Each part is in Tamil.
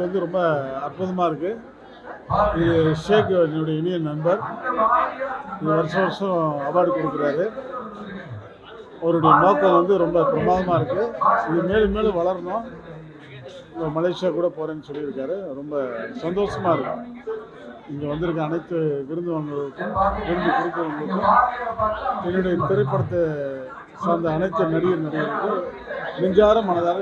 வந்து ரொம்ப அற்புதமாக இருக்குது இது ஷேக் என்னுடைய இனிய நண்பர். இது வருஷம் வருஷம் அவார்டு கொடுக்குறாரு. அவருடைய நோக்கம் வந்து ரொம்ப பிரமாதமாக இருக்குது இது மேலும் மேலும் வளரணும். இப்போ மலேசியா கூட போகிறேன்னு சொல்லியிருக்காரு. ரொம்ப சந்தோஷமாக இருக்கும் இங்கே வந்திருக்க அனைத்து விருந்தவங்களுக்கும் விருந்து கொடுக்கிறவங்களுக்கும் என்னுடைய திரைப்படத்தை சார்ந்த அனைத்து நடிகர் நடிகர்களுக்கும் நெஞ்சார மனதார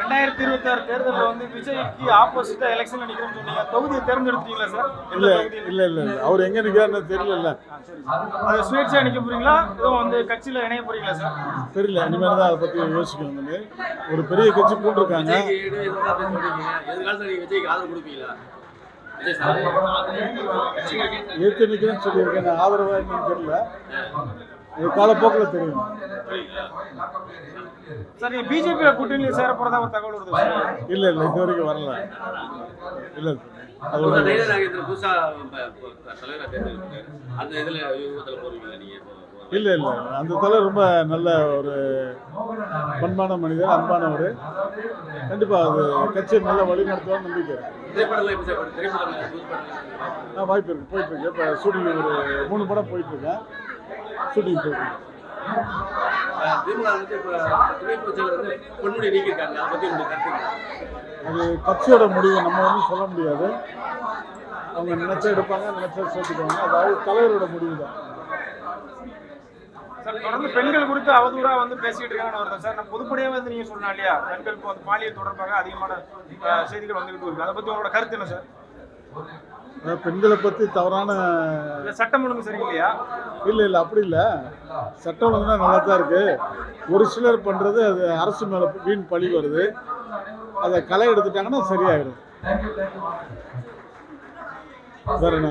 ரெண்டாயிரத்தி இருபத்தி ஆறு தேர்தலில் வந்து விஜய்க்கு ஆப்போசிட்டா எலெக்ஷன்ல நிக்கிறேன்னு சொன்னீங்க. தொகுதியை தேர்ந்தெடுத்தீங்களா சார்? இல்லை? இல்லை இல்லை இல்லை. அவர் எங்கே நிற்கிறாருன்னு தெரியல அது சுயேட்சையா நிக்க போறீங்களா? எதுவும் வந்து கட்சியில இணைய போறீங்களா சார்? தெரியல. இனிமேல் தான் அதை பற்றி யோசிக்கணும் ஒரு பெரிய கட்சி ஆதரவு சார். ஏற்று நிற்கிறேன்னு சொல்லியிருக்கேன். நான் ஆதரவாக என்னன்னு தெரியல. இது காலப்போக்கில் தெரியும். சார் நீங்க பிஜேபி கூட்டணியில் சேர போறதா ஒரு தகவல் வருது சார்? இல்லை இல்லை இது வரைக்கும் வரல. இல்லை தலைவரா? இல்லை இல்லை. அந்த தலை ரொம்ப நல்ல ஒரு பண்பான மனிதர் அன்பானவர். கண்டிப்பாக அது கட்சியை நல்லா வழி நடத்துவார் நம்பிக்கை இருக்கு. வாய்ப்பு இருக்கு போயிட்டு இருக்கு. இப்போ ஷூட்டிங் ஒரு மூணு படம் போயிட்டு இருக்கேன். ஷூட்டிங் நீக்கியிருக்காங்க. அதை கட்சியோட முடிவு நம்ம வந்து சொல்ல முடியாது. அவங்க நினைச்சா எடுப்பாங்க நினைச்சா சேர்த்துக்குவாங்க. அதாவது தலைவரோட முடிவு தான் சார் தொடர்ந்து பெண்கள் குறித்து அவதூறா வந்து பேசிட்டு இருக்காங்கன்னு வருது சார் நான் பொதுப்படையாக வந்து நீங்க சொன்னா இல்லையா? பெண்களுக்கு வந்து பாலியல் தொடர்பாக அதிகமான செய்திகள் வந்துகிட்டு இருக்கு. அதை பத்தி உங்களோட கருத்து என்ன சார்? பெண்களை பற்றி தவறான சட்டம் ஒழுங்கு சரியில்லையா? இல்லை இல்லை அப்படி இல்லை. சட்டம் ஒழுங்குனா நல்லா தான் இருக்கு. ஒரு சிலர் பண்ணுறது அது அரசு மேலே வீண் பழி வருது. அதை களை எடுத்துட்டாங்கன்னா சரியாயிடும் வேற என்ன?